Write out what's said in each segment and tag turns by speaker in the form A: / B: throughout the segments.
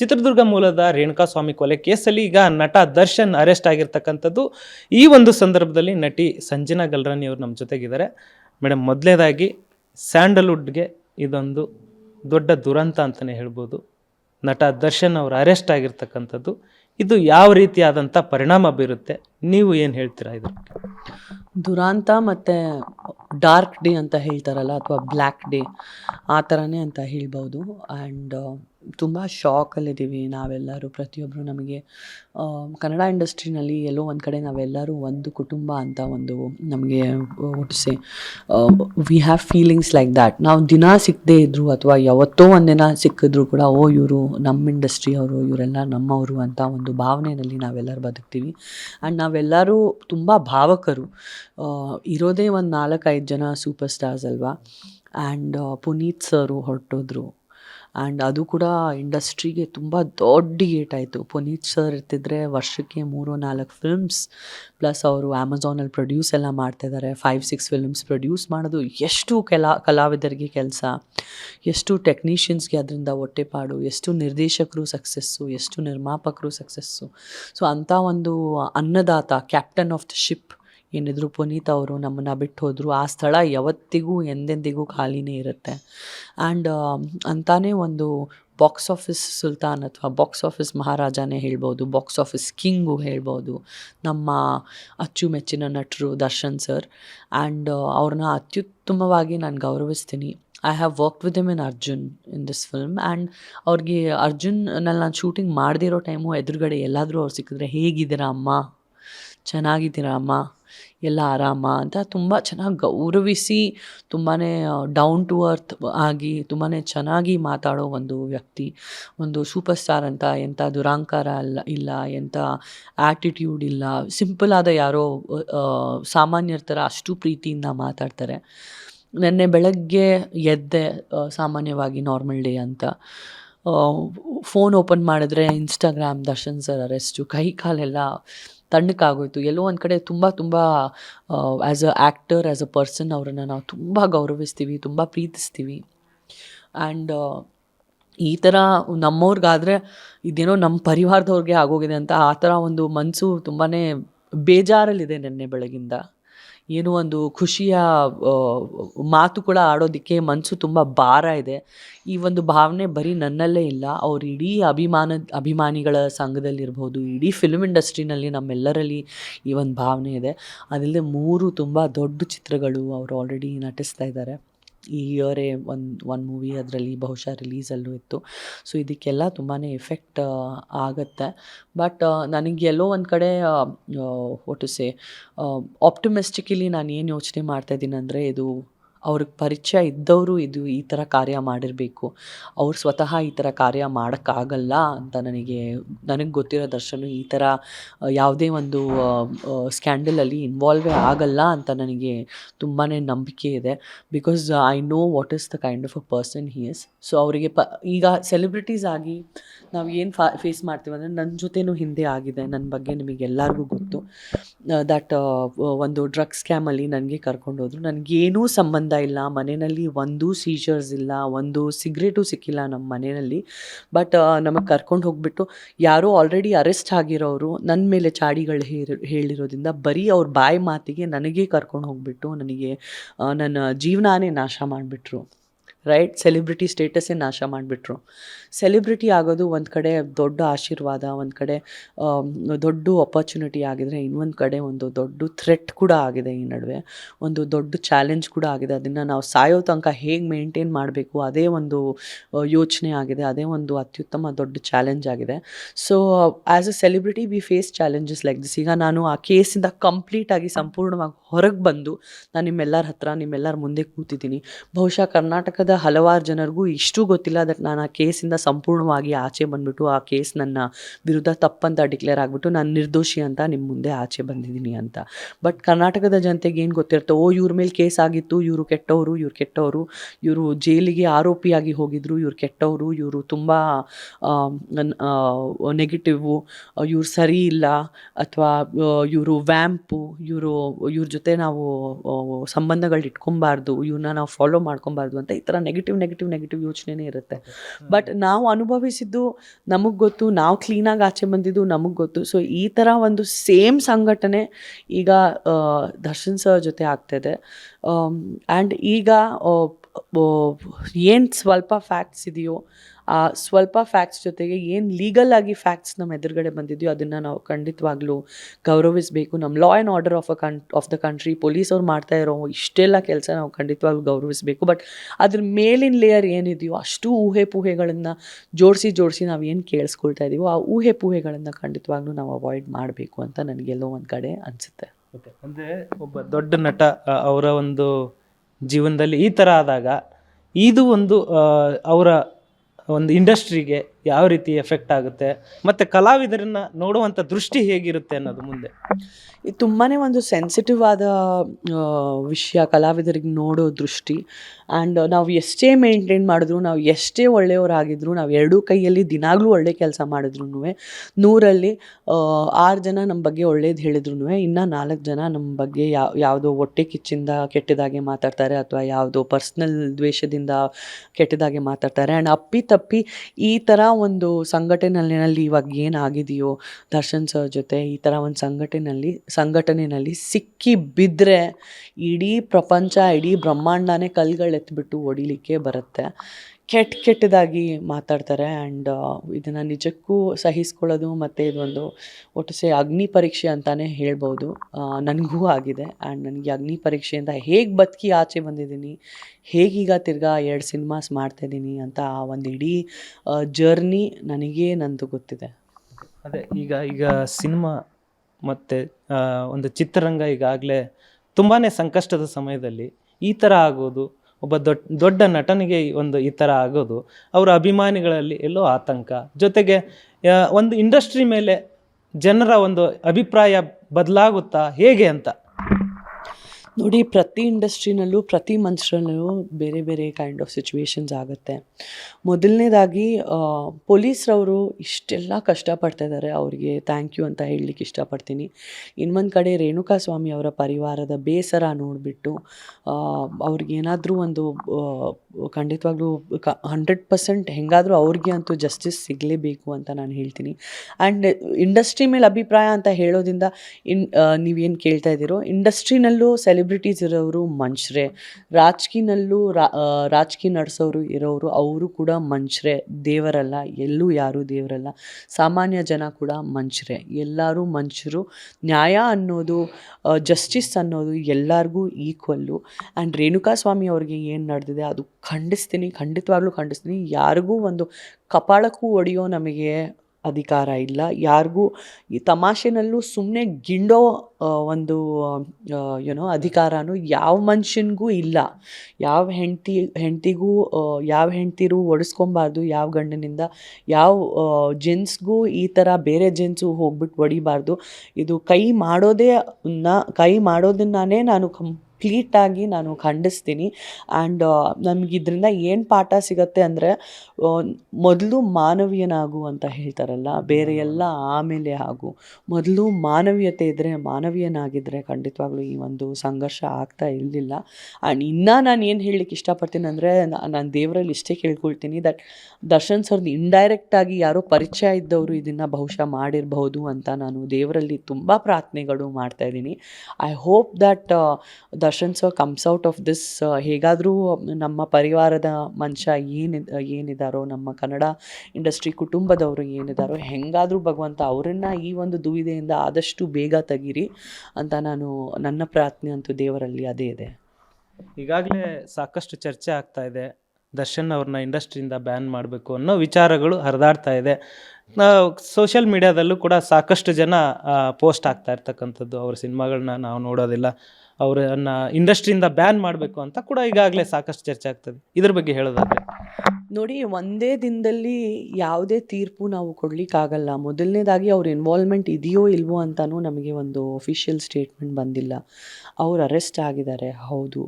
A: ಚಿತ್ರದುರ್ಗ ಮೂಲದ ರೇಣುಕಾಸ್ವಾಮಿ ಕೊಲೆ ಕೇಸಲ್ಲಿ ಈಗ ನಟ ದರ್ಶನ್ ಅರೆಸ್ಟ್ ಆಗಿರ್ತಕ್ಕಂಥದ್ದು. ಈ ಒಂದು ಸಂದರ್ಭದಲ್ಲಿ ನಟಿ ಸಂಜನಾ ಗಲ್ರಾನಿ ಅವರು ನಮ್ಮ ಜೊತೆಗಿದ್ದಾರೆ. ಮೇಡಮ್ ಮೊದಲನೇದಾಗಿ ಸ್ಯಾಂಡಲ್ವುಡ್ಗೆ ಇದೊಂದು ದೊಡ್ಡ ದುರಂತ ಅಂತಲೇ ಹೇಳ್ಬೋದು. ನಟ ದರ್ಶನ್ ಅವರು ಅರೆಸ್ಟ್ ಆಗಿರ್ತಕ್ಕಂಥದ್ದು. ಇದು ಯಾವ ರೀತಿಯಾದಂಥ ಪರಿಣಾಮ ಬೀರುತ್ತೆ? ನೀವು ಏನು ಹೇಳ್ತೀರಾ ಇದು?
B: ದುರಾಂತ ಮತ್ತು ಡಾರ್ಕ್ ಡೇ ಅಂತ ಹೇಳ್ತಾರಲ್ಲ, ಅಥವಾ ಬ್ಲ್ಯಾಕ್ ಡೇ, ಆ ಥರನೇ ಅಂತ ಹೇಳ್ಬೋದು. ಆ್ಯಂಡ್ ತುಂಬ ಶಾಕಲ್ಲಿದ್ದೀವಿ ನಾವೆಲ್ಲರೂ ಪ್ರತಿಯೊಬ್ಬರು ನಮಗೆ. ಕನ್ನಡ ಇಂಡಸ್ಟ್ರಿನಲ್ಲಿ ಎಲ್ಲೋ ಒಂದು ಕಡೆ ನಾವೆಲ್ಲರೂ ಒಂದು ಕುಟುಂಬ ಅಂತ ಒಂದು ನಮಗೆ ಹುಟ್ಟಿಸಿ we have feelings like that ನಾವು ದಿನ ಸಿಕ್ಕದೇ ಇದ್ದರು ಅಥವಾ ಯಾವತ್ತೋ ಒಂದಿನ ಸಿಕ್ಕಿದ್ರು ಕೂಡ, ಓ, ಇವರು ನಮ್ಮ ಇಂಡಸ್ಟ್ರಿಯವರು ಇವರೆಲ್ಲ ನಮ್ಮವರು ಅಂತ ಒಂದು ಭಾವನೆಯಲ್ಲಿ ನಾವೆಲ್ಲರೂ ಬದುಕ್ತೀವಿ. ಆ್ಯಂಡ್ ನಾವೆಲ್ಲರೂ ತುಂಬ ಭಾವಕರು. ಇರೋದೇ ಒಂದು ನಾಲ್ಕೈದು ಜನ ಸೂಪರ್ ಸ್ಟಾರ್ಸ್ ಅಲ್ವಾ ಆ್ಯಂಡ್ ಪುನೀತ್ ಸರು ಹೊರಟೋದ್ರು. ಆ್ಯಂಡ್ ಅದು ಕೂಡ ಇಂಡಸ್ಟ್ರಿಗೆ ತುಂಬ ದೊಡ್ಡ ಏಟಾಯಿತು ಪುನೀತ್ ಸರ್ ಇರ್ತಿದ್ರೆ ವರ್ಷಕ್ಕೆ ಮೂರು ನಾಲ್ಕು ಫಿಲ್ಮ್ಸ್ ಪ್ಲಸ್ ಅವರು ಅಮೆಝಾನಲ್ಲಿ ಪ್ರೊಡ್ಯೂಸ್ ಎಲ್ಲ ಮಾಡ್ತಿದ್ದಾರೆ ಫೈವ್ ಸಿಕ್ಸ್ ಫಿಲ್ಮ್ಸ್ ಪ್ರೊಡ್ಯೂಸ್ ಮಾಡೋದು ಎಷ್ಟು ಕಲಾ, ಕಲಾವಿದರಿಗೆ ಕೆಲಸ. ಎಷ್ಟು ಟೆಕ್ನಿಷಿಯನ್ಸ್ಗೆ ಅದರಿಂದ ಹೊಟ್ಟೆಪಾಡು ಎಷ್ಟು ನಿರ್ದೇಶಕರು ಸಕ್ಸಸ್ಸು ಎಷ್ಟು ನಿರ್ಮಾಪಕರು ಸಕ್ಸಸ್ಸು ಸೊ ಅಂಥ ಒಂದು ಅನ್ನದಾತ ಕ್ಯಾಪ್ಟನ್ ಆಫ್ ದ ಶಿಪ್ ಏನಿದ್ರು ಪುನೀತ್ ಅವರು ನಮ್ಮನ್ನು ಬಿಟ್ಟು ಹೋದರು ಆ ಸ್ಥಳ ಯಾವತ್ತಿಗೂ ಎಂದೆಂದಿಗೂ ಖಾಲಿನೇ ಇರುತ್ತೆ. ಆ್ಯಂಡ್ ಅಂತಾನೇ ಒಂದು ಬಾಕ್ಸ್ ಆಫೀಸ್ ಸುಲ್ತಾನ್ ಅಥವಾ ಬಾಕ್ಸ್ ಆಫೀಸ್ ಮಹಾರಾಜನೇ ಹೇಳ್ಬೋದು, ಬಾಕ್ಸ್ ಆಫೀಸ್ ಕಿಂಗು ಹೇಳ್ಬೋದು, ನಮ್ಮ ಅಚ್ಚುಮೆಚ್ಚಿನ ನಟರು ದರ್ಶನ್ ಸರ್. ಆ್ಯಂಡ್ ಅವ್ರನ್ನ ಅತ್ಯುತ್ತಮವಾಗಿ ನಾನು ಗೌರವಿಸ್ತೀನಿ. I have work with him in Arjun in this film and ಅವ್ರಿಗೆ ಅರ್ಜುನ್ನಲ್ಲಿ ನಾನು ಶೂಟಿಂಗ್ ಮಾಡದಿರೋ ಟೈಮು ಎದುರುಗಡೆ ಎಲ್ಲಾದರೂ ಅವ್ರು ಸಿಕ್ಕಿದ್ರೆ, ಹೇಗಿದ್ದೀರಾ ಅಮ್ಮ? ಚೆನ್ನಾಗಿದ್ದೀರಾ ಅಮ್ಮ? ಎಲ್ಲ ಆರಾಮ ಅಂತ ತುಂಬ ಚೆನ್ನಾಗಿ ಗೌರವಿಸಿ ತುಂಬಾ ಡೌನ್ ಟು ಅರ್ತ್ ಆಗಿ ತುಂಬಾ ಚೆನ್ನಾಗಿ ಮಾತಾಡೋ ಒಂದು ವ್ಯಕ್ತಿ. ಒಂದು ಸೂಪರ್ ಸ್ಟಾರ್ ಅಂತ ಎಂಥ ದುರಾಂಕಾರ ಅಲ್ಲ, ಇಲ್ಲ ಎಂಥ ಆ್ಯಟಿಟ್ಯೂಡ್ ಇಲ್ಲ. ಸಿಂಪಲ್ ಆದ ಯಾರೋ ಸಾಮಾನ್ಯರ ಥರ ಅಷ್ಟು ಪ್ರೀತಿಯಿಂದ ಮಾತಾಡ್ತಾರೆ. ನೆನ್ನೆ ಬೆಳಗ್ಗೆ ಎದ್ದೆ ಸಾಮಾನ್ಯವಾಗಿ ನಾರ್ಮಲ್ ಡೇ ಅಂತ. ಫೋನ್ ಓಪನ್ ಮಾಡಿದ್ರೆ ಇನ್ಸ್ಟಾಗ್ರಾಮ್ ದರ್ಶನ್ ಸರ್ ಅರೆಸ್ಟು ಕೈ ಕಾಲೆಲ್ಲ ತಣ್ಣಕ್ಕಾಗೋಯ್ತು ಎಲ್ಲೋ ಒಂದು ಕಡೆ ತುಂಬ ತುಂಬ as a actor as a person ಅವರನ್ನು ನಾವು ತುಂಬ ಗೌರವಿಸ್ತೀವಿ, ತುಂಬ ಪ್ರೀತಿಸ್ತೀವಿ. ಆ್ಯಂಡ್ ಈ ಥರ ನಮ್ಮವ್ರಿಗಾದರೆ ಇದೇನೋ ನಮ್ಮ ಪರಿವಾರದವ್ರಿಗೆ ಆಗೋಗಿದೆ ಅಂತ ಆ ಥರ ಒಂದು ಮನಸ್ಸು ತುಂಬಾ ಬೇಜಾರಲ್ಲಿದೆ ನೆನ್ನೆ ಬೆಳಗಿಂದ. ಏನೋ ಒಂದು ಖುಷಿಯ ಮಾತು ಕೂಡ ಆಡೋದಕ್ಕೆ ಮನಸ್ಸು ತುಂಬ ಭಾರ ಇದೆ. ಈ ಒಂದು ಭಾವನೆ ಬರೀ ನನ್ನಲ್ಲೇ ಇಲ್ಲ, ಅವ್ರು ಇಡೀ ಅಭಿಮಾನ, ಅಭಿಮಾನಿಗಳ ಸಂಘದಲ್ಲಿರ್ಬೋದು, ಇಡೀ ಫಿಲ್ಮ್ ಇಂಡಸ್ಟ್ರಿನಲ್ಲಿ ನಮ್ಮೆಲ್ಲರಲ್ಲಿ ಈ ಒಂದು ಭಾವನೆ ಇದೆ. ಅದಿಲ್ಲದೆ ಮೂರು ತುಂಬ ದೊಡ್ಡ ಚಿತ್ರಗಳು ಅವರು ಆಲ್ರೆಡಿ ನಟಿಸ್ತಾ ಇದ್ದಾರೆ. ಈ ಇಯರೇ ಒಂದು ಒಂದು ಮೂವಿ ಅದರಲ್ಲಿ ಬಹುಶಃ ರಿಲೀಸಲ್ಲೂ ಇತ್ತು. ಸೊ ಇದಕ್ಕೆಲ್ಲ ತುಂಬಾ ಎಫೆಕ್ಟ್ ಆಗುತ್ತೆ. ಬಟ್ ನನಗೆ ಎಲ್ಲೋ ಒಂದು ಕಡೆ ಒಟ್ಟು ಸೇ ಆಪ್ಟಮಿಸ್ಟಿಕಲಿ ನಾನು ಏನು ಯೋಚನೆ ಮಾಡ್ತಾಯಿದ್ದೀನಿ ಅಂದರೆ ಇದು ಅವ್ರಿಗೆ ಪರಿಚಯ ಇದ್ದವರು ಇದು ಈ ಥರ ಕಾರ್ಯ ಮಾಡಿರಬೇಕು. ಅವ್ರು ಸ್ವತಃ ಈ ಥರ ಕಾರ್ಯ ಮಾಡೋಕ್ಕಾಗಲ್ಲ ಅಂತ ನನಗೆ ನನಗೆ ಗೊತ್ತಿರೋ ದರ್ಶನ ಈ ಥರ ಯಾವುದೇ ಒಂದು ಸ್ಕ್ಯಾಂಡಲಲ್ಲಿ ಇನ್ವಾಲ್ವೇ ಆಗಲ್ಲ ಅಂತ ನನಗೆ ತುಂಬಾ ನಂಬಿಕೆ ಇದೆ. Because I know what is the kind of a person he is so ಅವರಿಗೆ ಪ, ಈಗ ಸೆಲೆಬ್ರಿಟೀಸ್ ಆಗಿ ನಾವು ಏನು ಫಾ ಫೇಸ್ ಮಾಡ್ತೀವಿ ಅಂದರೆ ನನ್ನ ಜೊತೆನೂ ಹಿಂದೆ ಆಗಿದೆ. ನನ್ನ ಬಗ್ಗೆ ನಿಮಗೆಲ್ಲರಿಗೂ ಗೊತ್ತು. ದಟ್ ಒಂದು ಡ್ರಗ್ ಸ್ಕ್ಯಾಮಲ್ಲಿ ನನಗೆ ಕರ್ಕೊಂಡೋದ್ರು ನನಗೇನೂ ಸಂಬಂಧ ಇಲ್ಲ. ಮನೆಯಲ್ಲಿ ಒಂದೂ ಸೀಜರ್ಸ್ ಇಲ್ಲ, ಒಂದು ಸಿಗ್ರೇಟು ಸಿಕ್ಕಿಲ್ಲ ನಮ್ಮ ಮನೆಯಲ್ಲಿ. ಬಟ್ ನಮಗೆ ಕರ್ಕೊಂಡು ಹೋಗ್ಬಿಟ್ಟು ಯಾರೋ ಆಲ್ರೆಡಿ ಅರೆಸ್ಟ್ ಆಗಿರೋರು ನನ್ನ ಮೇಲೆ ಚಾಡಿಗಳು ಹೇಳಿರೋದ್ರಿಂದ ಬರೀ ಅವ್ರ ಬಾಯಿ ಮಾತಿಗೆ ನನಗೆ ಕರ್ಕೊಂಡು ಹೋಗ್ಬಿಟ್ಟು ನನಗೆ ನನ್ನ ಜೀವನಾನೇ ನಾಶ ಮಾಡಿಬಿಟ್ರು. ರೈಟ್ ಸೆಲೆಬ್ರಿಟಿ ಸ್ಟೇಟಸ್ಸೇ ನಾಶ ಮಾಡಿಬಿಟ್ರು. ಸೆಲೆಬ್ರಿಟಿ ಆಗೋದು ಒಂದು ಕಡೆ ದೊಡ್ಡ ಆಶೀರ್ವಾದ ಒಂದು ಕಡೆ ದೊಡ್ಡ ಅಪರ್ಚುನಿಟಿ ಆಗಿದರೆ ಇನ್ನೊಂದು ಕಡೆ ಒಂದು ದೊಡ್ಡ ಥ್ರೆಟ್ ಕೂಡ ಆಗಿದೆ ಈ ನಡುವೆ. ಒಂದು ದೊಡ್ಡ ಚಾಲೆಂಜ್ ಕೂಡ ಆಗಿದೆ. ಅದನ್ನು ನಾವು ಸಾಯೋ ತನಕ ಹೇಗೆ ಮೇಂಟೈನ್ ಮಾಡಬೇಕು? ಅದೇ ಒಂದು ಆ, ಯೋಚನೆ ಆಗಿದೆ. ಅದೇ ಒಂದು ಅತ್ಯುತ್ತಮ ದೊಡ್ಡ ಚಾಲೆಂಜ್ ಆಗಿದೆ. So as a celebrity we face challenges like this ಈಗ ನಾನು ಆ ಕೇಸಿಂದ ಕಂಪ್ಲೀಟಾಗಿ ಸಂಪೂರ್ಣವಾಗಿ ಹೊರಗೆ ಬಂದು ನಾನು ನಿಮ್ಮೆಲ್ಲರ ಹತ್ರ ನಿಮ್ಮೆಲ್ಲರ ಮುಂದೆ ಕೂತಿದ್ದೀನಿ. ಬಹುಶಃ ಕರ್ನಾಟಕದ ಹಲವಾರು ಜನರಿಗೂ ಇಷ್ಟು ಗೊತ್ತಿಲ್ಲ ದಟ್ ನಾನು ಆ ಕೇಸಿಂದ ಸಂಪೂರ್ಣವಾಗಿ ಆಚೆ ಬಂದ್ಬಿಟ್ಟು ಆ ಕೇಸ್ ನನ್ನ ವಿರುದ್ಧ ತಪ್ಪಂತ ಡಿಕ್ಲೇರ್ ಆಗಿಬಿಟ್ಟು ನಾನು ನಿರ್ದೋಷಿ ಅಂತ ನಿಮ್ಮ ಮುಂದೆ ಆಚೆ ಬಂದಿದ್ದೀನಿ ಅಂತ. ಬಟ್ ಕರ್ನಾಟಕದ ಜನತೆಗೆ ಏನು ಗೊತ್ತಿರುತ್ತೆ? ಓ, ಇವ್ರ ಮೇಲೆ ಕೇಸ್ ಆಗಿತ್ತು, ಇವರು ಕೆಟ್ಟವರು, ಇವ್ರು ಕೆಟ್ಟವರು. ಇವರು ಜೈಲಿಗೆ ಆರೋಪಿಯಾಗಿ ಹೋಗಿದ್ರು, ಇವ್ರು ಕೆಟ್ಟವರು, ಇವರು ತುಂಬ ನೆಗೆಟಿವು ಇವ್ರು ಸರಿ ಇಲ್ಲ, ಅಥವಾ ಇವರು ವ್ಯಾಂಪು, ಇವರು, ಇವ್ರ ಜೊತೆ ನಾವು ಸಂಬಂಧಗಳು ಇಟ್ಕೊಬಾರ್ದು ಇವ್ರನ್ನ ನಾವು ಫಾಲೋ ಮಾಡ್ಕೊಬಾರ್ದು ಅಂತ ಈ ಥರ ನೆಗೆಟಿವ್ ನೆಗೆಟಿವ್ ನೆಗೆಟಿವ್ ಯೋಚನೆನೇ ಇರುತ್ತೆ. ಬಟ್ ನಾವು ಅನುಭವಿಸಿದ್ದು ನಮಗೆ ಗೊತ್ತು ನಾವು ಕ್ಲೀನಾಗಿ ಆಚೆ ಬಂದಿದ್ದು ನಮಗೆ ಗೊತ್ತು. ಸೊ ಈ ಥರ ಒಂದು ಸೇಮ್ ಸಂಘಟನೆ ಈಗ ದರ್ಶನ್ ಸರ್ ಜೊತೆ ಆಗ್ತಾಯಿದೆ ಆ್ಯಂಡ್ ಈಗ ಏನು ಸ್ವಲ್ಪ ಫ್ಯಾಕ್ಟ್ಸ್ ಇದೆಯೋ ಸ್ವಲ್ಪ ಫ್ಯಾಕ್ಟ್ಸ್ ಜೊತೆಗೆ ಏನು ಲೀಗಲ್ ಆಗಿ ಫ್ಯಾಕ್ಟ್ಸ್ ನಮ್ಮ ಎದುರುಗಡೆ ಬಂದಿದೆಯೋ ಅದನ್ನು ನಾವು ಖಂಡಿತವಾಗ್ಲೂ ಗೌರವಿಸಬೇಕು. ನಮ್ಮ law and order of a con of the country police ಅವ್ರು ಮಾಡ್ತಾ ಇರೋ ಇಷ್ಟೆಲ್ಲ ಕೆಲಸ ನಾವು ಖಂಡಿತವಾಗ್ಲೂ ಗೌರವಿಸಬೇಕು. ಬಟ್ ಅದ್ರ ಮೇಲಿನ ಲೇಯರ್ ಏನಿದೆಯೋ ಅಷ್ಟು ಊಹೆ ಪೂಹೆಗಳನ್ನು ಜೋಡಿಸಿ ಜೋಡಿಸಿ ನಾವು ಏನು ಕೇಳಿಸ್ಕೊಳ್ತಾ ಇದೀವೋ ಆ ಊಹೆ ಪೂಹೆಗಳನ್ನು ಖಂಡಿತವಾಗ್ಲೂ ನಾವು ಅವಾಯ್ಡ್ ಮಾಡಬೇಕು ಅಂತ ನನಗೆಲ್ಲೋ ಒಂದು ಕಡೆ ಅನಿಸುತ್ತೆ.
A: ಓಕೆ, ಅಂದರೆ ಒಬ್ಬ ದೊಡ್ಡ ನಟ ಅವರ ಒಂದು ಜೀವನದಲ್ಲಿ ಈ ಥರ ಆದಾಗ, ಇದು ಒಂದು ಅವರ ಒಂದು ಇಂಡಸ್ಟ್ರಿಗೆ ಯಾವ ರೀತಿ ಎಫೆಕ್ಟ್ ಆಗುತ್ತೆ? ಮತ್ತೆ ಕಲಾವಿದರನ್ನ ನೋಡುವಂತ ದೃಷ್ಟಿ ಹೇಗಿರುತ್ತೆ ಅನ್ನೋದು ಮುಂದೆ.
B: ಇದು ತುಂಬಾ ಒಂದು ಸೆನ್ಸಿಟಿವ್ ಆದ ವಿಷಯ ಕಲಾವಿದರಿಗೆ ನೋಡೋ ದೃಷ್ಟಿ. ಆ್ಯಂಡ್ ನಾವು ಎಷ್ಟೇ ಮೇಂಟೈನ್ ಮಾಡಿದ್ರು, ನಾವು ಎಷ್ಟೇ ಒಳ್ಳೆಯವರಾಗಿದ್ರು, ನಾವು ಎರಡೂ ಕೈಯಲ್ಲಿ ದಿನಾಗಲೂ ಒಳ್ಳೆ ಕೆಲಸ ಮಾಡಿದ್ರು ನೂರಲ್ಲಿ ಆರು ಜನ ನಮ್ಮ ಬಗ್ಗೆ ಒಳ್ಳೇದು ಹೇಳಿದ್ರು ಇನ್ನು ನಾಲ್ಕು ಜನ ನಮ್ಮ ಬಗ್ಗೆ ಯಾವ ಯಾವುದೋ ಹೊಟ್ಟೆ ಕಿಚ್ಚಿಂದ ಕೆಟ್ಟದಾಗೆ ಮಾತಾಡ್ತಾರೆ ಅಥವಾ ಯಾವುದೋ ಪರ್ಸ್ನಲ್ ದ್ವೇಷದಿಂದ ಕೆಟ್ಟದಾಗೆ ಮಾತಾಡ್ತಾರೆ. ಆ್ಯಂಡ್ ಅಪ್ಪಿ ತಪ್ಪಿ ಈ ಥರ ಒಂದು ಸಂಘಟನೆಯಲ್ಲಿ ಇವಾಗ ಏನಾಗಿದೆಯೋ ದರ್ಶನ್ ಸರ್ ಜೊತೆ ಈ ಥರ ಒಂದು ಸಂಘಟನೆಯಲ್ಲಿ ಸಂಘಟನೆಯಲ್ಲಿ ಸಿಕ್ಕಿ ಬಿದ್ದರೆ ಇಡೀ ಪ್ರಪಂಚ, ಇಡೀ ಬ್ರಹ್ಮಾಂಡನೇ ಕಲ್ಗಳೆತ್ಬಿಟ್ಟು ಹೊಡಿಲಿಕ್ಕೆ ಬರುತ್ತೆ. ಕೆಟ್ಟ ಕೆಟ್ಟದಾಗಿ ಮಾತಾಡ್ತಾರೆ ಆ್ಯಂಡ್ ಇದನ್ನು ನಿಜಕ್ಕೂ ಸಹಿಸ್ಕೊಳ್ಳೋದು ಮತ್ತು ಇದೊಂದು ಒಟ್ಟು ಸೇ ಅಗ್ನಿ ಪರೀಕ್ಷೆ ಅಂತಲೇ ಹೇಳ್ಬೋದು. ನನಗೂ ಆಗಿದೆ ಆ್ಯಂಡ್ ನನಗೆ ಅಗ್ನಿ ಪರೀಕ್ಷೆಯಿಂದ ಹೇಗೆ ಬದುಕಿ ಆಚೆ ಬಂದಿದ್ದೀನಿ, ಹೇಗೀಗ ತಿರ್ಗಾ ಎರಡು ಸಿನಿಮಾಸ್ ಮಾಡ್ತಾಯಿದ್ದೀನಿ ಅಂತ ಆ ಒಂದು ಇಡೀ ಜರ್ನಿ ನನಗೇ ನಂದು ಗೊತ್ತಿದೆ.
A: ಅದೇ, ಈಗ ಈಗ ಸಿನಿಮಾ ಮತ್ತು ಒಂದು ಚಿತ್ರರಂಗ ಈಗಾಗಲೇ ತುಂಬಾ ಸಂಕಷ್ಟದ ಸಮಯದಲ್ಲಿ ಈ ಥರ ಆಗೋದು ಒಬ್ಬ ದೊಡ್ಡ ದೊಡ್ಡ ನಟನಿಗೆ ಒಂದು ಈ ಥರ ಆಗೋದು. ಅವರ ಅಭಿಮಾನಿಗಳಲ್ಲಿ ಎಲ್ಲೋ ಆತಂಕ. ಜೊತೆಗೆ ಒಂದು ಇಂಡಸ್ಟ್ರಿ ಮೇಲೆ ಜನರ ಒಂದು ಅಭಿಪ್ರಾಯ ಬದಲಾಗುತ್ತಾ ಹೇಗೆ ಅಂತ.
B: ನೋಡಿ, ಪ್ರತಿ ಇಂಡಸ್ಟ್ರಿನಲ್ಲೂ, ಪ್ರತಿ ಮನುಷ್ಯರಲ್ಲೂ ಬೇರೆ ಬೇರೆ ಕೈಂಡ್ ಆಫ್ ಸಿಚುವೇಶನ್ಸ್ ಆಗುತ್ತೆ. ಮೊದಲನೇದಾಗಿ ಪೊಲೀಸ್ರವರು ಇಷ್ಟೆಲ್ಲ ಕಷ್ಟಪಡ್ತಾ ಇದ್ದಾರೆ ಅವರಿಗೆ ಥ್ಯಾಂಕ್ ಯು ಅಂತ ಹೇಳಲಿಕ್ಕೆ ಇಷ್ಟಪಡ್ತೀನಿ. ಇನ್ನೊಂದು ಕಡೆ ರೇಣುಕಾ ಸ್ವಾಮಿ ಅವರ ಪರಿವಾರದ ಬೇಸರ ನೋಡಿಬಿಟ್ಟು ಅವ್ರಿಗೇನಾದರೂ ಒಂದು ಖಂಡಿತವಾಗ್ಲೂ ಕ ಹಂಡ್ರೆಡ್ ಪರ್ಸೆಂಟ್ ಹೆಂಗಾದರೂ ಅವ್ರಿಗೆ ಅಂತೂ ಜಸ್ಟಿಸ್ ಸಿಗಲೇಬೇಕು ಅಂತ ನಾನು ಹೇಳ್ತೀನಿ. ಆ್ಯಂಡ್ ಇಂಡಸ್ಟ್ರಿ ಮೇಲೆ ಅಭಿಪ್ರಾಯ ಅಂತ ಹೇಳೋದ್ರಿಂದ, ಇನ್ ನೀವೇನು ಕೇಳ್ತಾ ಇದ್ದೀರೋ ಇಂಡಸ್ಟ್ರಿನಲ್ಲೂ ಸೆಲೆಬ್ರಿಟೀಸ್ ಇರೋರು ಮನುಷ್ಯರೇ ರಾಜಕೀಯನಲ್ಲೂ ರಾಜಕೀಯ ನಡೆಸೋರು ಇರೋರು ಅವರು ಕೂಡ ಮನುಷ್ಯರೇ ದೇವರಲ್ಲ, ಎಲ್ಲೂ ಯಾರೂ ದೇವರಲ್ಲ. ಸಾಮಾನ್ಯ ಜನ ಕೂಡ ಮನುಷ್ಯರೇ ಎಲ್ಲರೂ ಮನುಷ್ಯರು ನ್ಯಾಯ ಅನ್ನೋದು ಜಸ್ಟಿಸ್ ಅನ್ನೋದು ಎಲ್ಲರಿಗೂ ಈಕ್ವಲ್ಲು. ಆ್ಯಂಡ್ ರೇಣುಕಾ ಸ್ವಾಮಿ ಅವ್ರಿಗೆ ಏನು ನಡೆದಿದೆ ಅದು ಖಂಡಿಸ್ತೀನಿ, ಖಂಡಿತವಾಗ್ಲೂ ಖಂಡಿಸ್ತೀನಿ. ಯಾರಿಗೂ ಒಂದು ಕಪಾಳಕ್ಕೂ ಒಡೆಯೋ ನಮಗೆ ಅಧಿಕಾರ ಇಲ್ಲ. ಯಾರಿಗೂ ಈ ತಮಾಷೆನಲ್ಲೂ ಸುಮ್ಮನೆ ಗಿಂಡೋ ಒಂದು ಏನೋ ಅಧಿಕಾರನೂ ಯಾವ ಮನುಷ್ಯನಿಗೂ ಇಲ್ಲ. ಯಾವ ಹೆಂಡತಿ, ಹೆಂಡತಿಗೂ ಯಾವ ಹೆಂಡ್ತಿರು ಒಡಿಸ್ಕೊಬಾರ್ದು, ಯಾವ ಗಂಡನಿಂದ, ಯಾವ ಜೆಂಟ್ಸ್ಗೂ ಈ ಥರ ಬೇರೆ ಜೆಂಟ್ಸು ಹೋಗ್ಬಿಟ್ಟು ಹೊಡಿಬಾರ್ದು ಇದು ಕೈ ಮಾಡೋದೇ ನ, ಕೈ ಮಾಡೋದನ್ನೇ ನಾನು ಕಂಪ್ಲೀಟಾಗಿ ನಾನು ಖಂಡಿಸ್ತೀನಿ. ಆ್ಯಂಡ್ ನಮ್ಗೆ ಇದರಿಂದ ಏನು ಪಾಠ ಸಿಗತ್ತೆ ಅಂದರೆ ಮೊದಲು ಮಾನವೀಯನಾಗು ಅಂತ ಹೇಳ್ತಾರಲ್ಲ ಬೇರೆ ಎಲ್ಲ ಆಮೇಲೆ ಆಗು. ಮೊದಲು ಮಾನವೀಯತೆ ಇದ್ದರೆ ಮಾನವೀಯನಾಗಿದ್ದರೆ ಖಂಡಿತವಾಗ್ಲೂ ಈ ಒಂದು ಸಂಘರ್ಷ ಆಗ್ತಾ ಇರಲಿಲ್ಲ. ಆ್ಯಂಡ್ ಇನ್ನೂ ನಾನು ಏನು ಹೇಳಲಿಕ್ಕೆ ಇಷ್ಟಪಡ್ತೀನಿ ಅಂದರೆ ನಾನು ದೇವರಲ್ಲಿ ಇಷ್ಟೇ ಕೇಳ್ಕೊಳ್ತೀನಿ ದಟ್ ದರ್ಶನ್ ಸರ್ದು ಇಂಡೈರೆಕ್ಟಾಗಿ ಯಾರೋ ಪರಿಚಯ ಇದ್ದವರು ಇದನ್ನು ಬಹುಶಃ ಮಾಡಿರಬಹುದು ಅಂತ ನಾನು ದೇವರಲ್ಲಿ ತುಂಬ ಪ್ರಾರ್ಥನೆಗಳು ಮಾಡ್ತಾ ಇದ್ದೀನಿ. I hope that Darshan sir comes out of this ಹೇಗಾದರೂ ನಮ್ಮ ಪರಿವಾರದ ಮನುಷ್ಯ ಏನು ಏನಿದ್ದಾರೋ ನಮ್ಮ ಕನ್ನಡ ಇಂಡಸ್ಟ್ರಿ ಕುಟುಂಬದವರು ಏನಿದ್ದಾರೋ ಹೆಂಗಾದರೂ ಭಗವಂತ ಅವರನ್ನು ಈ ಒಂದು ದುವಿದೆಯಿಂದ ಆದಷ್ಟು ಬೇಗ ತೆಗೀರಿ ಅಂತ ನಾನು ನನ್ನ ಪ್ರಾರ್ಥನೆ ಅಂತೂ ದೇವರಲ್ಲಿ ಅದೇ ಇದೆ.
A: ಈಗಾಗಲೇ ಸಾಕಷ್ಟು ಚರ್ಚೆ ಆಗ್ತಾ ಇದೆ. ದರ್ಶನ್ ಅವ್ರನ್ನ ಇಂಡಸ್ಟ್ರಿಯಿಂದ ಬ್ಯಾನ್ ಮಾಡಬೇಕು ಅನ್ನೋ ವಿಚಾರಗಳು ಹರಿದಾಡ್ತಾ ಇದೆ. ಸೋಷಿಯಲ್ ಮೀಡಿಯಾದಲ್ಲೂ ಕೂಡ ಸಾಕಷ್ಟು ಜನ ಪೋಸ್ಟ್ ಆಗ್ತಾ ಇರ್ತಕ್ಕಂಥದ್ದು ಅವ್ರ ಸಿನಿಮಾಗಳನ್ನ ನಾವು ನೋಡೋದಿಲ್ಲ. ಅವರನ್ನ ಇಂಡಸ್ಟ್ರಿಯಿಂದ ಬ್ಯಾನ್ ಮಾಡಬೇಕು ಅಂತ ಕೂಡ ಈಗಾಗಲೇ ಸಾಕಷ್ಟು ಚರ್ಚೆ ಆಗ್ತದೆ. ಇದ್ರ ಬಗ್ಗೆ ಹೇಳೋದಾದ್ರೆ.
B: ನೋಡಿ, ಒಂದೇ ದಿನದಲ್ಲಿ ಯಾವುದೇ ತೀರ್ಪು ನಾವು ಕೊಡಲಿಕ್ಕಾಗಲ್ಲ. ಮೊದಲನೇದಾಗಿ ಅವ್ರ ಇನ್ವಾಲ್ವ್ಮೆಂಟ್ ಇದೆಯೋ ಇಲ್ವೋ ಅಂತಲೂ ನಮಗೆ ಒಂದು ಅಫಿಷಿಯಲ್ ಸ್ಟೇಟ್ಮೆಂಟ್ ಬಂದಿಲ್ಲ. ಅವ್ರು ಅರೆಸ್ಟ್ ಆಗಿದ್ದಾರೆ, ಹೌದು.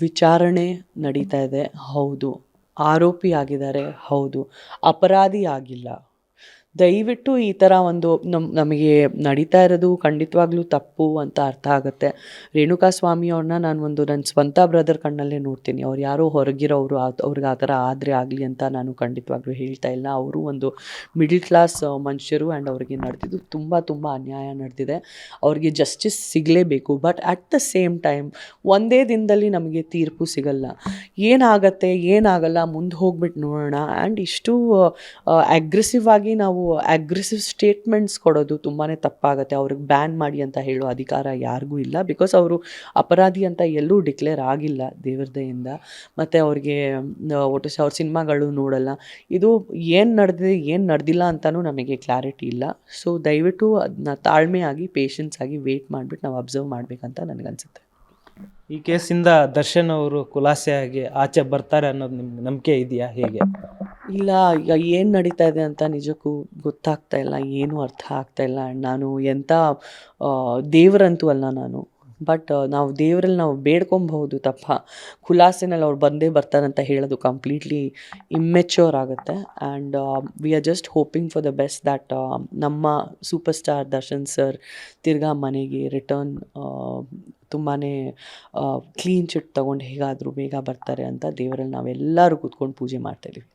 B: ವಿಚಾರಣೆ ನಡೀತಾ ಇದೆ, ಹೌದು. ಆರೋಪಿ ಆಗಿದ್ದಾರೆ ಹೌದು. ಅಪರಾಧಿ ಆಗಿಲ್ಲ. ದಯವಿಟ್ಟು ಈ ಥರ ಒಂದು ನಮ್ಮ ನಮಗೆ ನಡೀತಾ ಇರೋದು ಖಂಡಿತವಾಗ್ಲೂ ತಪ್ಪು ಅಂತ ಅರ್ಥ ಆಗುತ್ತೆ. ರೇಣುಕಾ ಸ್ವಾಮಿ ಅವ್ರನ್ನ ನಾನು ಒಂದು ನನ್ನ ಸ್ವಂತ ಬ್ರದರ್ ಕಣ್ಣಲ್ಲೇ ನೋಡ್ತೀನಿ. ಅವ್ರು ಯಾರೋ ಹೊರಗಿರೋರು ಅವ್ರಿಗೆ ಆ ಥರ ಆದರೆ ಆಗಲಿ ಅಂತ ನಾನು ಖಂಡಿತವಾಗ್ಲೂ ಹೇಳ್ತಾ ಇಲ್ಲ. ಅವರು ಒಂದು ಮಿಡಿಲ್ ಕ್ಲಾಸ್ ಮನುಷ್ಯರು ಆ್ಯಂಡ್ ಅವ್ರಿಗೆ ನಡೆದಿದ್ದು ತುಂಬ ತುಂಬ ಅನ್ಯಾಯ ನಡೆದಿದೆ. ಅವ್ರಿಗೆ justice ಸಿಗಲೇಬೇಕು. But at the same time ಒಂದೇ ದಿನದಲ್ಲಿ ನಮಗೆ ತೀರ್ಪು ಸಿಗಲ್ಲ. ಏನಾಗತ್ತೆ, ಏನಾಗಲ್ಲ, ಮುಂದೆ ಹೋಗ್ಬಿಟ್ಟು ನೋಡೋಣ. ಆ್ಯಂಡ್ ಇಷ್ಟು ಅಗ್ರೆಸಿವ್ ಆಗಿ ನಾವು ಅಗ್ರೆಸಿವ್ ಸ್ಟೇಟ್ಮೆಂಟ್ಸ್ ಕೊಡೋದು ತುಂಬಾ ತಪ್ಪಾಗುತ್ತೆ. ಅವ್ರಿಗೆ ಬ್ಯಾನ್ ಮಾಡಿ ಅಂತ ಹೇಳೋ ಅಧಿಕಾರ ಯಾರಿಗೂ ಇಲ್ಲ. ಬಿಕಾಸ್ ಅವರು ಅಪರಾಧಿ ಅಂತ ಎಲ್ಲೂ ಡಿಕ್ಲೇರ್ ಆಗಿಲ್ಲ ದೇವ್ರ ದಯಿಂದ ಮತ್ತು ಅವ್ರಿಗೆ ಒಟ್ಟು ಅವ್ರ ಸಿನಿಮಾಗಳು ನೋಡಲ್ಲ. ಇದು ಏನು ನಡೆದಿದೆ, ಏನು ನಡೆದಿಲ್ಲ ಅಂತಲೂ ನಮಗೆ ಕ್ಲಾರಿಟಿ ಇಲ್ಲ. ಸೊ ದಯವಿಟ್ಟು ಅದನ್ನ ತಾಳ್ಮೆಯಾಗಿ ಪೇಷನ್ಸ್ ಆಗಿ ವೇಟ್ ಮಾಡಿಬಿಟ್ಟು ನಾವು ಅಬ್ಸರ್ವ್ ಮಾಡಬೇಕಂತ ನನಗನ್ಸುತ್ತೆ.
A: ಈ ಕೇಸಿಂದ ದರ್ಶನ್ ಅವರು ಖುಲಾಸೆಯಾಗಿ ಆಚೆ ಬರ್ತಾರೆ ಅನ್ನೋದು ನಿಮ್ಗೆ ನಂಬಿಕೆ ಇದೆಯಾ ಹೇಗೆ?
B: ಇಲ್ಲ, ಈಗ ಏನು ನಡೀತಾ ಇದೆ ಅಂತ ನಿಜಕ್ಕೂ ಗೊತ್ತಾಗ್ತಾ ಇಲ್ಲ, ಏನೂ ಅರ್ಥ ಆಗ್ತಾ ಇಲ್ಲ. ನಾನು ಎಂಥ ದೇವರಂತೂ ಅಲ್ಲ ನಾನು. ಬಟ್ ನಾವು ದೇವರಲ್ಲಿ ನಾವು ಬೇಡ್ಕೊಬಹುದು ತಪ್ಪ. ಖುಲಾಸೆನಲ್ಲಿ ಅವ್ರು ಬಂದೇ ಬರ್ತಾರಂತ ಹೇಳೋದು ಕಂಪ್ಲೀಟ್ಲಿ ಇಮ್ಮೆಚ್ಯೂರ್ ಆಗುತ್ತೆ. And we are just hoping for the best that ನಮ್ಮ ಸೂಪರ್ ಸ್ಟಾರ್ ದರ್ಶನ್ ಸರ್ ತಿರ್ಗಾ ಮನೆಗೆ ರಿಟರ್ನ್ ತುಂಬಾ ಕ್ಲೀನ್ ಚಿಟ್ ತೊಗೊಂಡು ಹೇಗಾದರೂ ಬೇಗ ಬರ್ತಾರೆ ಅಂತ ದೇವರಲ್ಲಿ ನಾವೆಲ್ಲರೂ ಕೂತ್ಕೊಂಡು ಪೂಜೆ ಮಾಡ್ತಾಯಿದ್ದೀವಿ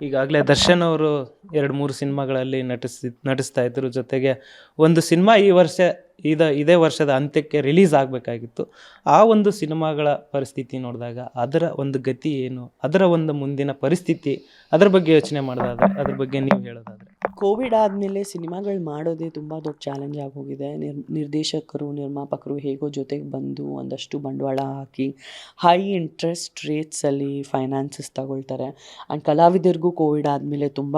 A: ಈಗಾಗಲೇ ದರ್ಶನ್ ಅವರು ಎರಡು ಮೂರು ಸಿನಿಮಾಗಳಲ್ಲಿ ನಟಿಸಿ, ನಟಿಸ್ತಾ ಇದ್ರು. ಜೊತೆಗೆ ಒಂದು ಸಿನಿಮಾ ಈ ವರ್ಷ ಇದ, ಇದೇ ವರ್ಷದ ಅಂತ್ಯಕ್ಕೆ ರಿಲೀಸ್ ಆಗಬೇಕಾಗಿತ್ತು. ಆ ಒಂದು ಸಿನಿಮಾಗಳ ಪರಿಸ್ಥಿತಿ ನೋಡಿದಾಗ ಅದರ ಒಂದು ಗತಿ ಏನು, ಅದರ ಒಂದು ಮುಂದಿನ ಪರಿಸ್ಥಿತಿ, ಅದರ ಬಗ್ಗೆ ಯೋಚನೆ ಮಾಡೋದಾದ್ರೆ, ಅದ್ರ ಬಗ್ಗೆ ನೀವು ಹೇಳೋದಾದ್ರೆ.
B: ಕೋವಿಡ್ ಆದಮೇಲೆ ಸಿನಿಮಾಗಳು ಮಾಡೋದೇ ತುಂಬ ದೊಡ್ಡ ಚಾಲೆಂಜ್ ಆಗಿ ಹೋಗಿದೆ ನಿರ್ ನಿರ್ದೇಶಕರು, ನಿರ್ಮಾಪಕರು ಹೇಗೋ ಜೊತೆಗೆ ಬಂದು ಒಂದಷ್ಟು ಬಂಡವಾಳ ಹಾಕಿ ಹೈ ಇಂಟ್ರೆಸ್ಟ್ ರೇಟ್ಸಲ್ಲಿ ಫೈನಾನ್ಸಸ್ ತಗೊಳ್ತಾರೆ. ಆ್ಯಂಡ್ ಕಲಾವಿದರಿಗೂ ಕೋವಿಡ್ ಆದಮೇಲೆ ತುಂಬ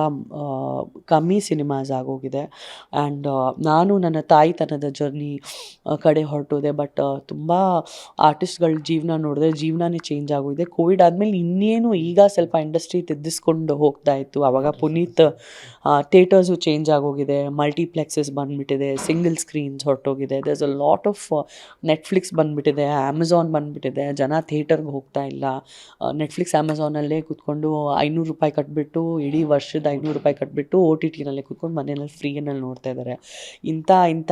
B: ಕಮ್ಮಿ ಸಿನಿಮಾಸ್ ಆಗೋಗಿದೆ. ಆ್ಯಂಡ್ ನಾನು ನನ್ನ ತಾಯಿತನದ ಜರ್ನಿ ಕಡೆ ಹೊರಟೋದೆ. ಬಟ್ ತುಂಬ ಆರ್ಟಿಸ್ಟ್ಗಳ ಜೀವನ ನೋಡಿದ್ರೆ ಜೀವನನೇ ಚೇಂಜ್ ಆಗೋಗಿದೆ. ಕೋವಿಡ್ ಆದಮೇಲೆ ಇನ್ನೇನು ಈಗ ಸ್ವಲ್ಪ ಇಂಡಸ್ಟ್ರಿ ತಿದ್ದಿಸ್ಕೊಂಡು ಹೋಗ್ತಾ ಇತ್ತು. ಆವಾಗ ಪುನೀತ್ ಥಿಯೇಟರ್ಸು ಚೇಂಜ್ ಆಗೋಗಿದೆ. ಮಲ್ಟಿಪ್ಲೆಕ್ಸಸ್ ಬಂದುಬಿಟ್ಟಿದೆ. Single screens ಹೊರಟೋಗಿದೆ. There's a lot of Netflix ಬಂದುಬಿಟ್ಟಿದೆ. ಅಮೆಝಾನ್ ಬಂದುಬಿಟ್ಟಿದೆ. ಜನ ಥಿಯೇಟರ್ಗೆ ಹೋಗ್ತಾ ಇಲ್ಲ. ನೆಟ್ಫ್ಲಿಕ್ಸ್ ಅಮೆಝಾನಲ್ಲೇ ಕೂತ್ಕೊಂಡು ಐನೂರು ರೂಪಾಯಿ ಕಟ್ಬಿಟ್ಟು ಇಡೀ ವರ್ಷದ ಐನೂರು ರೂಪಾಯಿ ಕಟ್ಬಿಟ್ಟು ಓ ಟಿ ಟಿನಲ್ಲೇ ಕೂತ್ಕೊಂಡು ಮನೆಯಲ್ಲಿ ಫ್ರೀನಲ್ಲಿ ನೋಡ್ತಾ ಇದ್ದಾರೆ. ಇಂಥ ಇಂಥ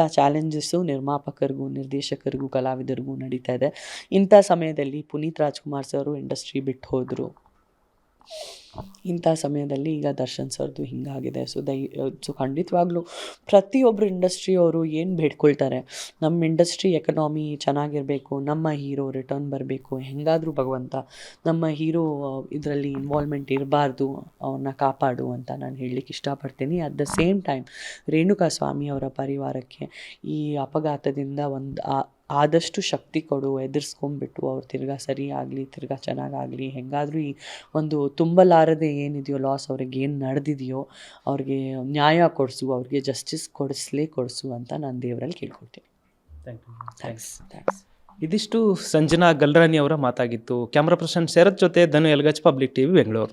B: ಚಾಲೆಂಜಸ್ಸು ನಿರ್ಮಾಪಕರಿಗೂ ನಿರ್ದೇಶಕರಿಗೂ ಕಲಾವಿದರಿಗೂ ನಡೀತಾ ಇದೆ. ಇಂಥ ಸಮಯದಲ್ಲಿ ಪುನೀತ್ ರಾಜ್ಕುಮಾರ್ ಸರು ಇಂಡಸ್ಟ್ರಿ ಬಿಟ್ಟು ಹೋದರು. ಇಂಥ ಸಮಯದಲ್ಲಿ ಈಗ ದರ್ಶನ್ ಸರ್ದು ಹಿಂಗಾಗಿದೆ. ಸೊ ದೈ, ಸೊ ಖಂಡಿತವಾಗ್ಲೂ ಪ್ರತಿಯೊಬ್ಬರು ಇಂಡಸ್ಟ್ರಿಯವರು ಏನು ಬೇಡ್ಕೊಳ್ತಾರೆ? ನಮ್ಮ ಇಂಡಸ್ಟ್ರಿ ಎಕನಾಮಿ ಚೆನ್ನಾಗಿರಬೇಕು, ನಮ್ಮ ಹೀರೋ ರಿಟರ್ನ್ ಬರಬೇಕು, ಹೆಂಗಾದರೂ ಭಗವಂತ ನಮ್ಮ ಹೀರೋ ಇದರಲ್ಲಿ ಇನ್ವಾಲ್ವ್ಮೆಂಟ್ ಇರಬಾರ್ದು, ಅವ್ರನ್ನ ಕಾಪಾಡು ಅಂತ ನಾನು ಹೇಳಲಿಕ್ಕೆ ಇಷ್ಟಪಡ್ತೀನಿ. At the same time Renuka Swamy ಅವರ ಪರಿವಾರಕ್ಕೆ ಈ ಅಪಘಾತದಿಂದ ಒಂದು ಆದಷ್ಟು ಶಕ್ತಿ ಕೊಡು ಎದುರಿಸ್ಕೊಂಬಿಟ್ಟು ಅವ್ರು ತಿರ್ಗಾ ಸರಿ ಆಗಲಿ ತಿರ್ಗಾ ಚೆನ್ನಾಗಾಗಲಿ ಹೆಂಗಾದರೂ ಈ ಒಂದು ತುಂಬಲಾರದೆ ಏನಿದೆಯೋ ಲಾಸ್ ಅವ್ರಿಗೆ ಏನು ನಡೆದಿದೆಯೋ ಅವ್ರಿಗೆ ನ್ಯಾಯ ಕೊಡಿಸು ಅವ್ರಿಗೆ ಜಸ್ಟಿಸ್ ಕೊಡಿಸ್ಲೇ ಕೊಡಿಸು ಅಂತ ನಾನು ದೇವರಲ್ಲಿ ಕೇಳ್ಕೊಳ್ತೀನಿ.
A: ಥ್ಯಾಂಕ್ ಯು
B: ಥ್ಯಾಂಕ್ಸ್ ಥ್ಯಾಂಕ್ಸ್
A: ಇದಿಷ್ಟು ಸಂಜನಾ ಗಲ್ರಾನಿ ಅವರ ಮಾತಾಗಿತ್ತು. ಕ್ಯಾಮ್ರಾ ಪರ್ಸನ್ ಶರತ್ ಜೊತೆ ಧನು ಎಲ್ಗಜ್ ಪಬ್ಲಿಕ್ ಟಿವಿ ಬೆಂಗಳೂರು.